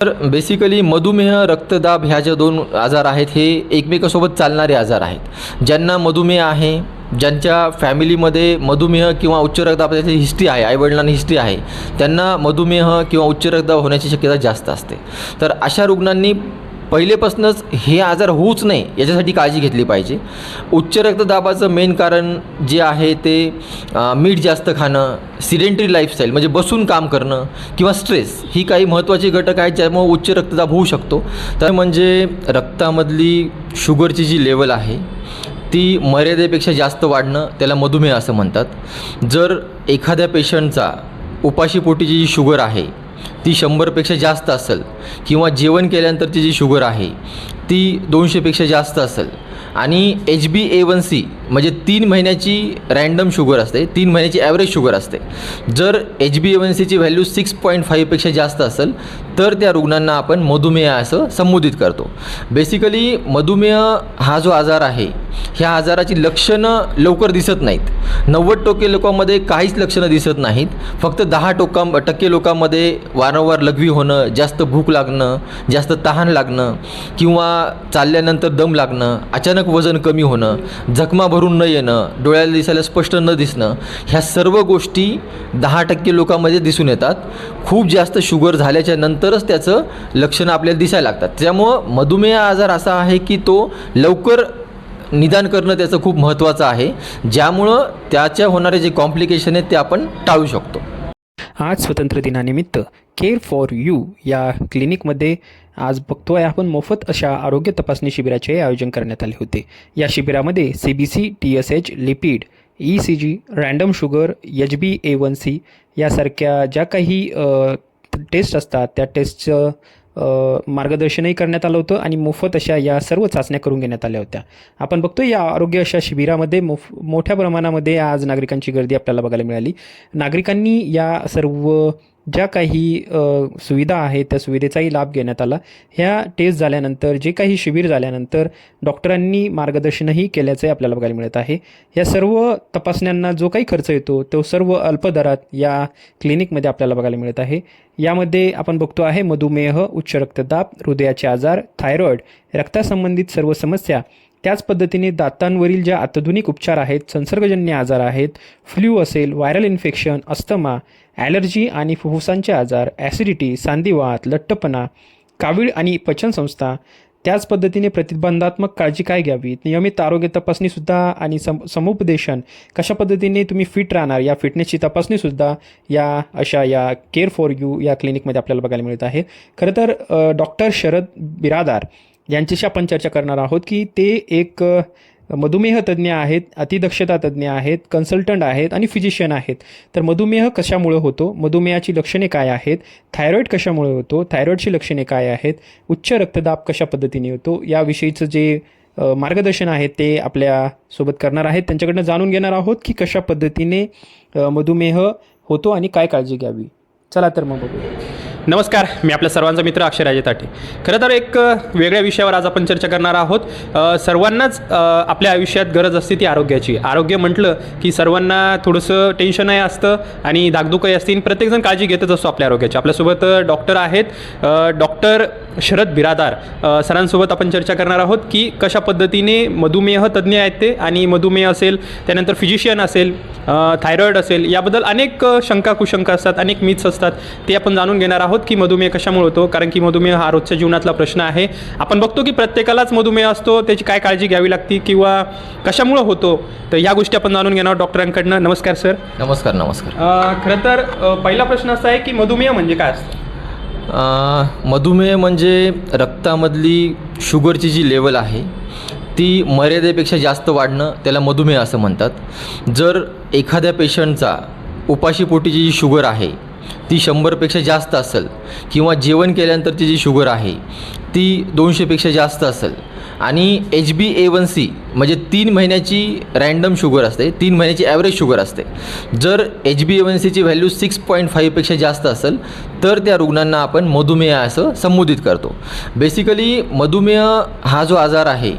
तर बेसिकली मधुमेह रक्तदाब ह्या ज्या दोन आजार आहेत हे एकमेकासोबत चालणारे आजार आहेत. ज्यांना मधुमेह आहे ज्यांच्या फॅमिलीमध्ये मधुमेह किंवा उच्च रक्तदाबाची हिस्ट्री आहे आईवडिलांना हिस्ट्री आहे त्यांना मधुमेह किंवा उच्च रक्तदाब होण्याची शक्यता जास्त असते. तर अशा रुग्णांनी पहिलेपासूनच हे आजार होऊच नये याच्यासाठी काळजी घेतली पाहिजे. उच्च रक्तदाबाचं मेन कारण जे आहे ते मीठ जास्त खाणं सिडेंटरी लाईफस्टाईल म्हणजे बसून काम करणं किंवा स्ट्रेस ही काही महत्त्वाची घटक आहेत ज्यामुळे उच्च रक्तदाब होऊ शकतो. तर म्हणजे रक्तामधली शुगरची जी लेवल आहे ती मर्यादेपेक्षा जास्त वाढणं त्याला मधुमेह असं म्हणतात. जर एखाद्या पेशंटचा उपाशीपोटीची जी शुगर आहे ती शंभरपेक्षा जास्त असेल किंवा जेवण केल्यानंतरची जी शुगर आहे ती दोनशेपेक्षा जास्त असेल. आणि H B A one C म्हणजे तीन महिन्याची रँडम शुगर असते तीन महिन्याची ॲव्हरेज शुगर असते. जर एच बी ए वन सीची व्हॅल्यू सिक्स पॉईंट फाईव्हपेक्षा जास्त असेल तर त्या रुग्णांना आपण मधुमेह असं संबोधित करतो. बेसिकली मधुमेह हा जो आजार आहे ह्या आजाराची लक्षणं लवकर दिसत नाहीत. नव्वद टक्के लोकांमध्ये काहीच लक्षणं दिसत नाहीत. फक्त दहा टोका टक्के लोकांमध्ये वारंवार लघवी होणं जास्त भूक लागणं जास्त तहान लागणं किंवा चालल्यानंतर दम लागणं अचानक वजन कमी होणं जखमा भरून न येणं डोळ्याला दिसायला स्पष्ट न दिसणं ह्या सर्व गोष्टी दहा टक्के लोकांमध्ये दिसून येतात. खूप जास्त शुगर झाल्याच्या नंतरच त्याचं लक्षणं आपल्याला दिसायला लागतात. त्यामुळं मधुमेह आजार असा आहे की तो लवकर निदान करणं त्याचं खूप महत्त्वाचं आहे. ज्यामुळं त्याच्या होणारे जे कॉम्प्लिकेशन आहेत ते आपण टाळू शकतो. आज स्वतंत्र दिनानिमित्त केअर फॉर यू या क्लिनिकमध्ये आज बघतो आहे आपण मोफत अशा आरोग्य तपासणी शिबिराचे आयोजन करण्यात आले होते. या शिबिरामध्ये C B C T S H lipid E C G random sugar H B A one C यासारख्या ज्या काही टेस्ट असतात त्या टेस्टचं मार्गदर्शनही करण्यात आलं होतं आणि मोफत अशा या सर्व चाचण्या करून घेण्यात आल्या होत्या. आपण बघतो या आरोग्य अशा शिबिरामध्ये मोफ मोठ्या प्रमाणामध्ये आज नागरिकांची गर्दी आपल्याला बघायला मिळाली. नागरिकांनी या सर्व ज्या काही सुविधा आहेत त्या सुविधेचाही लाभ घेण्यात आला. ह्या टेस्ट झाल्यानंतर जे काही शिबिर झाल्यानंतर डॉक्टरांनी मार्गदर्शनही केल्याचे आपल्याला बघायला मिळत आहे. या सर्व तपासण्यांना जो काही खर्च येतो तो सर्व अल्प दरात या क्लिनिकमध्ये आपल्याला बघायला मिळत आहे. यामध्ये आपण बघतो आहे मधुमेह उच्च रक्तदाब हृदयाचे आजार थायरॉईड रक्तासंबंधित सर्व समस्या त्याच पद्धतीने दातांवरील ज्या अत्याधुनिक उपचार आहेत संसर्गजन्य आजार आहेत फ्ल्यू असेल व्हायरल इन्फेक्शन अस्थमा ॲलर्जी आणि फुफ्फुसांचे आजार ॲसिडिटी सांधिवात लठ्ठपणा कावीळ आणि पचनसंस्था त्याच पद्धतीने प्रतिबंधात्मक काळजी काय घ्यावी नियमित आरोग्य तपासणीसुद्धा आणि सम समुपदेशन कशा पद्धतीने तुम्ही फिट राहणार? या फिटनेसची तपासणीसुद्धा या अशा या केअर फॉर यू या क्लिनिकमध्ये आपल्याला बघायला मिळत आहे. खरं तर डॉक्टर शरद बिरादार यांच्याशी आपण चर्चा करणार आहोत की ते एक मधुमेह तज्ज्ञ आहेत अतिदक्षता तज्ज्ञ आहेत कन्सल्टंट आहेत आणि फिजिशियन आहेत. तर मधुमेह कशामुळे होतो? मधुमेहाची लक्षणे काय आहेत? थायरॉईड कशामुळे होतो? थायरॉईडची लक्षणे काय आहेत? उच्च रक्तदाब कशा पद्धतीने होतो? याविषयीचं जे मार्गदर्शन आहे ते आपल्यासोबत करणार आहेत. त्यांच्याकडनं जाणून घेणार आहोत की कशा पद्धतीने मधुमेह होतो आणि काय काळजी घ्यावी. चला तर मग बघूया. नमस्कार मी आपल्या सर्वांचा मित्र अक्षराजे ताटे. खरं तर एक वेगळ्या विषयावर आज आपण चर्चा करणार आहोत. सर्वांनाच आपल्या आयुष्यात गरज असते ती आरोग्याची. आरोग्य म्हटलं की सर्वांना थोडंसं टेन्शनही असतं आणि धाकधुकही असते आणि प्रत्येकजण काळजी घेतच असतो आपल्या आरोग्याची. आपल्यासोबत डॉक्टर आहेत. डॉक्टर शरद बिरादार. सरांसोबत आपण चर्चा करणार आहोत की कशा पद्धतीने मधुमेह तज्ज्ञ आहेत ते आणि मधुमेह असेल त्यानंतर फिजिशियन असेल थायरॉईड असेल याबद्दल अनेक शंका कुशंका असतात अनेक मिथ्स असतात ते आपण जाणून घेणार आहोत की मधुमेह कशामुळे होतो कारण की मधुमेह हा रोजच्या जीवनातला प्रश्न आहे. आपण बघतो की प्रत्येकालाच मधुमेह असतो त्याची काय काळजी घ्यावी लागते किंवा कशामुळं होतो तर या गोष्टी आपण जाणून घेणार डॉक्टरांकडनं. नमस्कार सर. नमस्कार नमस्कार. खरं तर पहिला प्रश्न असा आहे की मधुमेह म्हणजे काय असतं? मधुमेह म्हणजे रक्तामधली शुगरची जी लेवल आहे ती मर्यादेपेक्षा जास्त वाढणं त्याला मधुमेह असं म्हणतात. जर एखाद्या पेशंटचा उपाशीपोटीची जी शुगर आहे ती शंभरपेक्षा जास्त असेल किंवा जेवण केल्यानंतरची जी शुगर आहे ती दोनशेपेक्षा जास्त असेल आणि H B A one C म्हणजे तीन महिन्याची रँडम शुगर असते तीन महिन्याची ॲव्हरेज शुगर असते. जर एच बी ए वन सीची व्हॅल्यू सिक्स पॉईंट फाईव्हपेक्षा जास्त असेल तर त्या रुग्णांना आपण मधुमेह असं संबोधित करतो. बेसिकली मधुमेह हा जो आजार आहे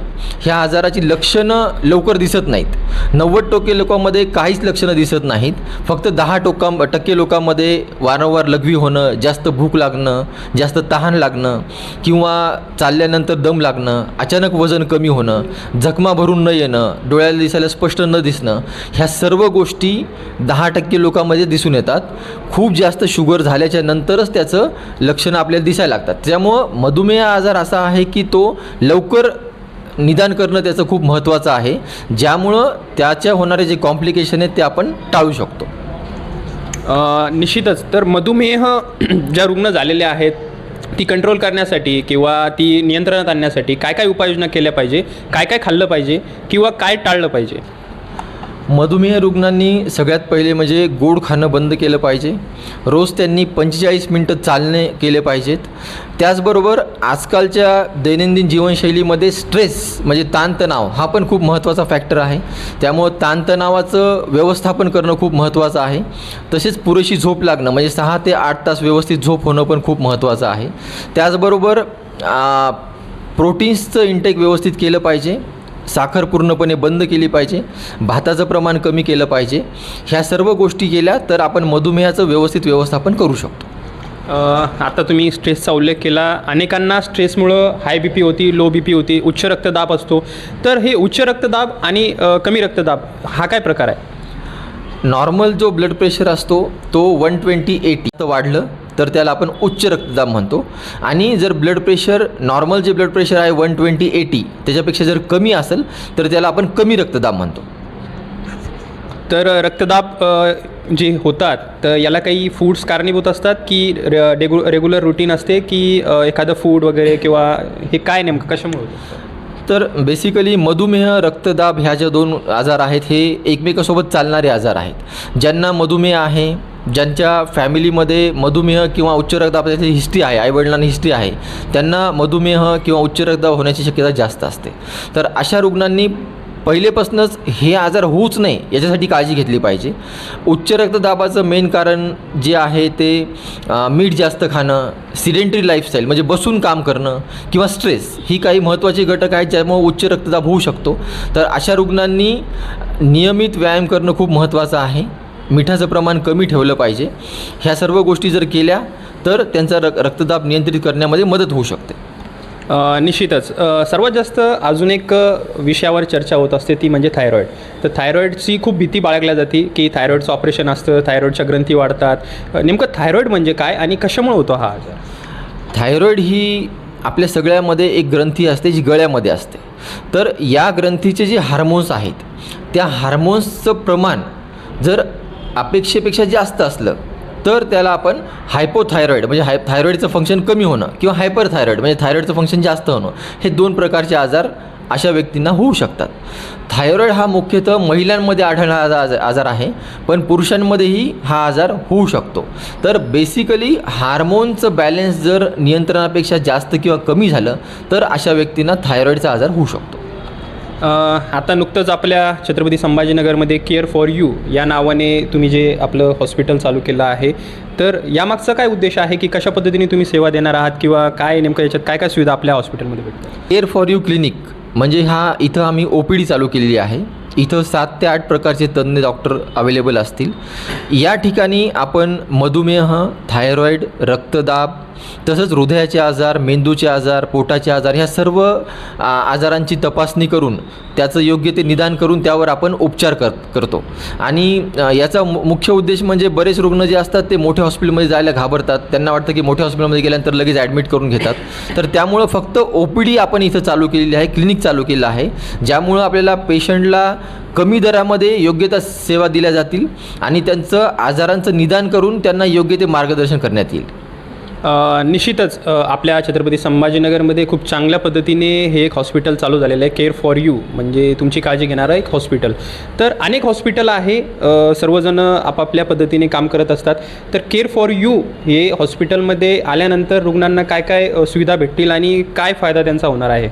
ह्या आजाराची लक्षणं लवकर दिसत नाहीत. नव्वद टक्के लोकांमध्ये काहीच लक्षणं दिसत नाहीत. फक्त दहा टोका टक्के लोकांमध्ये वारंवार लघवी होणं जास्त भूक लागणं जास्त तहान लागणं किंवा चालल्यानंतर दम लागणं अचानक वजन कमी होणं जखमा भरून न येणं डोळ्याला दिसायला स्पष्ट न दिसणं ह्या सर्व गोष्टी दहा टक्के लोकांमध्ये दिसून येतात. खूप जास्त शुगर झाल्याच्या नंतरच त्याचं लक्षणं आपल्याला दिसायला लागतात. त्यामुळं मधुमेह आजार असा आहे की तो लवकर निदान करणं त्याचं खूप महत्त्वाचं आहे. ज्यामुळं त्याच्या होणारे जे कॉम्प्लिकेशन आहेत ते आपण टाळू शकतो. निश्चितच. तर मधुमेह ज्या रुग्ण झालेले आहेत ती कंट्रोल करण्यासाठी किंवा ती नियंत्रणात आणण्यासाठी काय काय उपाययोजना केल्या पाहिजे काय काय खाल्लं पाहिजे किंवा काय टाळलं पाहिजे? मधुमेह रुग्णांनी सगळ्यात पहिले म्हणजे गोड खाणं बंद केलं पाहिजे. रोज त्यांनी पंचेचाळीस मिनटं चालणे केले पाहिजेत. त्याचबरोबर आजकालच्या दैनंदिन जीवनशैलीमध्ये स्ट्रेस म्हणजे ताणतणाव हा पण खूप महत्त्वाचा फॅक्टर आहे. त्यामुळं ताणतणावाचं व्यवस्थापन करणं खूप महत्त्वाचं आहे. तसेच पुरेशी झोप लागणं म्हणजे सहा ते आठ तास व्यवस्थित झोप होणं पण खूप महत्त्वाचं आहे. त्याचबरोबर प्रोटीन्सचं इंटेक व्यवस्थित केलं पाहिजे. साखर पूर्णपणे बंद केली पाहिजे भाताचं प्रमाण कमी केलं पाहिजे ह्या सर्व गोष्टी केल्या तर आपण मधुमेहाचं व्यवस्थित व्यवस्थापन करू शकतो. आता तुम्ही स्ट्रेसचा उल्लेख केला. अनेकांना स्ट्रेसमुळं हाय बी पी होती लो बी पी होती उच्च रक्तदाब असतो. तर हे उच्च रक्तदाब आणि कमी रक्तदाब हा काय प्रकार आहे? नॉर्मल जो ब्लड प्रेशर असतो तो वन ट्वेंटी एटी वाढलं. तर त्याला आपण उच्च रक्तदाब म्हणतो. आणि जर ब्लड प्रेशर नॉर्मल जे ब्लड प्रेशर आहे वन ट्वेंटी एटी त्याच्यापेक्षा जर कमी असेल तर त्याला आपण कमी रक्तदाब म्हणतो. तर रक्तदाब जे होतात तर याला काही फूड्स कारणीभूत असतात की रेगु रेग्युलर रुटीन असते की एखादं फूड वगैरे किंवा हे काय नेमकं कशामुळे होतं? तर बेसिकली मधुमेह रक्तदाब ह्या ज्या दोन आजार आहेत हे एकमेकासोबत चालणारे आजार आहेत. ज्यांना मधुमेह आहे ज्यांच्या फॅमिलीमध्ये मधुमेह किंवा उच्च रक्तदाबाची हिस्ट्री आहे आईवडिलांना हिस्ट्री आहे त्यांना मधुमेह किंवा उच्च रक्तदाब होण्याची शक्यता जास्त असते. तर अशा रुग्णांनी पहिलेपासूनच हे आजार होऊच नये याच्यासाठी काळजी घेतली पाहिजे. उच्च रक्तदाबाचं मेन कारण जे आहे ते मीठ जास्त खाणं सिडेंटरी लाईफस्टाईल म्हणजे बसून काम करणं किंवा स्ट्रेस ही काही महत्त्वाचे घटक आहेत ज्यामुळे उच्च रक्तदाब होऊ शकतो. तर अशा रुग्णांनी नियमित व्यायाम करणं खूप महत्त्वाचं आहे. मिठाचं प्रमाण कमी ठेवलं पाहिजे. ह्या सर्व गोष्टी जर केल्या तर त्यांचा रक रक्तदाब नियंत्रित करण्यामध्ये मदत होऊ शकते. निश्चितच. सर्वात जास्त अजून एक विषयावर चर्चा होत असते ती म्हणजे थायरॉईड तर थायरॉईडची खूप भीती बाळगल्या जाते की थायरॉईडचं ऑपरेशन असतं थायरॉईडच्या ग्रंथी वाढतात. नेमकं थायरॉईड म्हणजे काय आणि कशामुळे होतो हा आजार? थायरॉईड ही आपल्या सगळ्यामध्ये एक ग्रंथी असते जी गळ्यामध्ये असते. तर या ग्रंथीचे जे हार्मोन्स आहेत त्या हार्मोन्सचं प्रमाण जर अपेक्षेपेक्षा जास्त असलं तर त्याला आपण हायपोथायरॉईड म्हणजे हाय थायरॉईडचं फंक्शन कमी होणं किंवा हायपर थायरॉईड म्हणजे थायरॉईडचं फंक्शन जास्त होणं हे दोन प्रकारचे आजार अशा व्यक्तींना होऊ शकतात. थायरॉईड हा मुख्यतः महिलांमध्ये आढळणारा आजार आजार आहे पण पुरुषांमध्येही हा आजार होऊ शकतो. तर बेसिकली हार्मोनचं बॅलन्स जर नियंत्रणापेक्षा जास्त किंवा कमी झालं तर अशा व्यक्तींना थायरॉईडचा आजार होऊ शकतो. आता नुकतंच आपल्या छत्रपती संभाजीनगरमध्ये केअर फॉर यू या नावाने तुम्ही जे आपलं हॉस्पिटल चालू केलं आहे तर यामागचा काय उद्देश आहे की कशा पद्धतीने तुम्ही सेवा देणार आहात किंवा काय नेमकं याच्यात काय काय सुविधा आपल्या हॉस्पिटलमध्ये भेटतात? Care for you clinic. म्हणजे हा इथं आम्ही ओ पी डी चालू केलेली आहे. इथं सात ते आठ प्रकारचे तज्ज्ञ डॉक्टर अवेलेबल असतील. या ठिकाणी आपण मधुमेह थायरॉईड रक्तदाब तसंच हृदयाचे आजार मेंदूचे आजार पोटाचे आजार ह्या सर्व आजारांची तपासणी करून त्याचं योग्य ते निदान करून त्यावर आपण उपचार कर करतो. आणि याचा मु मुख्य उद्देश म्हणजे बरेच रुग्ण जे असतात ते मोठ्या हॉस्पिटलमध्ये जायला घाबरतात. त्यांना वाटतं की मोठ्या हॉस्पिटलमध्ये गेल्यानंतर लगेच ॲडमिट करून घेतात. तर त्यामुळं फक्त ओ पी डी आपण इथं चालू केलेली आहे. क्लिनिक चालू केलं आहे. ज्यामुळं आपल्याला पेशंटला कमी दरामध्ये योग्य त्या सेवा दिल्या जातील आणि त्यांचं आजारांचं निदान करून त्यांना योग्य ते मार्गदर्शन करण्यात येईल. निश्चितच आपल्या छत्रपती संभाजीनगरमध्ये खूप चांगल्या पद्धतीने हे एक हॉस्पिटल चालू झालेलं आहे केअर फॉर यू. म्हणजे तुमची काळजी घेणारं एक हॉस्पिटल. तर अनेक हॉस्पिटल आहे सर्वजण आपापल्या पद्धतीने काम करत असतात. तर केअर फॉर यू हे हॉस्पिटलमध्ये आल्यानंतर रुग्णांना काय काय सुविधा भेटतील आणि काय फायदा त्यांचा होणार आहे?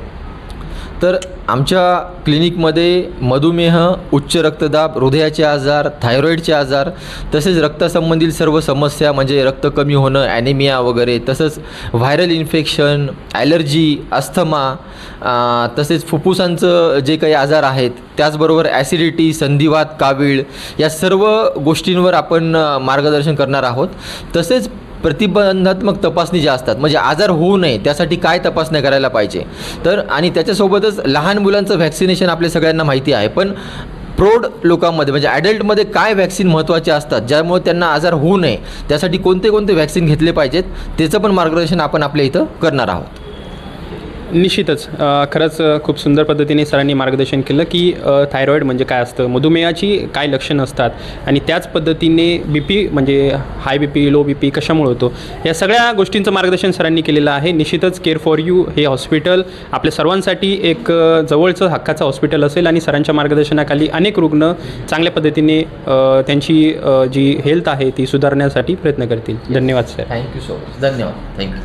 तर आमच्या क्लिनिकमध्ये मधुमेह उच्च रक्तदाब हृदयाचे आजार थायरॉईडचे आजार तसेच रक्तासंबंधी सर्व समस्या म्हणजे रक्त कमी होणं ॲनिमिया वगैरे तसंच व्हायरल इन्फेक्शन ॲलर्जी अस्थमा तसेच फुफ्फुसांचं जे काही आजार आहेत त्याचबरोबर ॲसिडिटी संधिवात कावीळ या सर्व गोष्टींवर आपण मार्गदर्शन करणार आहोत. तसेच प्रतिबंधात्मक तपासणी ज्या असतात म्हणजे आजार होऊ नये त्यासाठी काय तपासण्या करायला पाहिजे? तर आणि त्याच्यासोबतच लहान मुलांचं व्हॅक्सिनेशन आपल्या सगळ्यांना माहिती आहे पण प्रौढ लोकांमध्ये म्हणजे ॲडल्टमध्ये काय व्हॅक्सिन महत्त्वाचे असतात ज्यामुळे त्यांना आजार होऊ नये त्यासाठी कोणते कोणते व्हॅक्सिन घेतले पाहिजेत त्याचं पण मार्गदर्शन आपण आपल्या इथं करणार आहोत. निश्चितच. खरंच खूप सुंदर पद्धतीने सरांनी मार्गदर्शन केलं की थायरॉईड म्हणजे काय असतं? मधुमेहाची काय लक्षणं असतात? आणि त्याच पद्धतीने बी पी म्हणजे high B P low B P कशामुळे होतो? या सगळ्या गोष्टींचं मार्गदर्शन सरांनी केलेलं आहे. निश्चितच केअर फॉर यू हे हॉस्पिटल आपल्या सर्वांसाठी एक जवळचं हक्काचं हॉस्पिटल असेल आणि सरांच्या मार्गदर्शनाखाली अनेक रुग्ण चांगल्या पद्धतीने त्यांची जी हेल्थ आहे ती सुधारण्यासाठी प्रयत्न करतील. धन्यवाद sir. Thank you so much. धन्यवाद. Thank you.